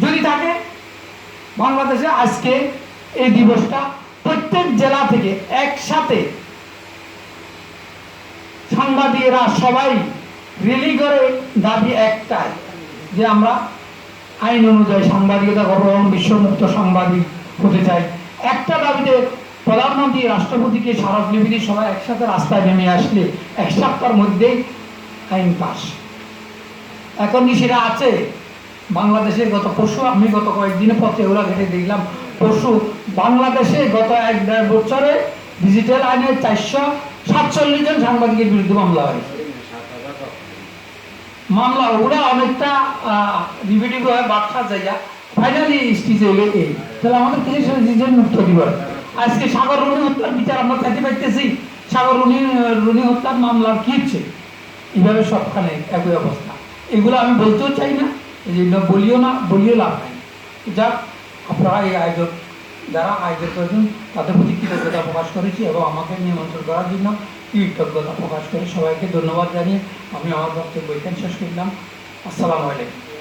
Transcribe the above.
যদি থাকে, বাংলাদেশে আজকে এই দিবসটা প্রত্যেক জেলা থেকে একসাথে সাংবাদিকেরা সবাই রিলি করে দাবি একটাই, যে আমরা আইন অনুযায়ী সাংবাদিকতা করব বিশ্বমুক্ত সাংবাদিক হতে চাই। একটা দাবিতে প্রধানমন্ত্রী, রাষ্ট্রপতিকে স্মারকলিপিটি সবাই একসাথে রাস্তায় নেমে আসলে এক সপ্তাহের মধ্যেই আইন পাস এখন কি সেটা আছে? বাংলাদেশে গত পরশু, আমি গত কয়েকদিনে পথে ওরা ঘেটে দেখলাম, পরশু বাংলাদেশে গত এক দেড় বছরে ডিজিটাল আইনে চারশো সাতচল্লিশ জন সাংবাদিকের বিরুদ্ধে মামলা হয়েছে। মামলা, ওরা অনেকটা রিভিটিভ হয়ে বার্তা জায়গা ফাইনালি স্টিজে এলে এই। তাহলে আমাদের থেকে নিজের মুক্ত দিবার আজকে সাগর রুনি হত্যার বিচার আমরা খাইতে পাইতেছি সাগর রুনি রুনি হত্যার মামলার কি হচ্ছে? এইভাবে সবখানে একই অবস্থা। এগুলো আমি বলতেও চাই না। যেগুলো বলিও না, বলিও লাভ নাই। যাক, আপনারা এই আয়োজক, যারা আয়োজক করেছেন তাদের প্রতি কৃতজ্ঞতা প্রকাশ করেছি এবং আমাকে নিমন্ত্রণ করার জন্য কৃতজ্ঞতা প্রকাশ করে সবাইকে ধন্যবাদ জানিয়ে আমি আমার বক্তব্য এখানে শেষ করলাম। আসসালামু আলাইকুম।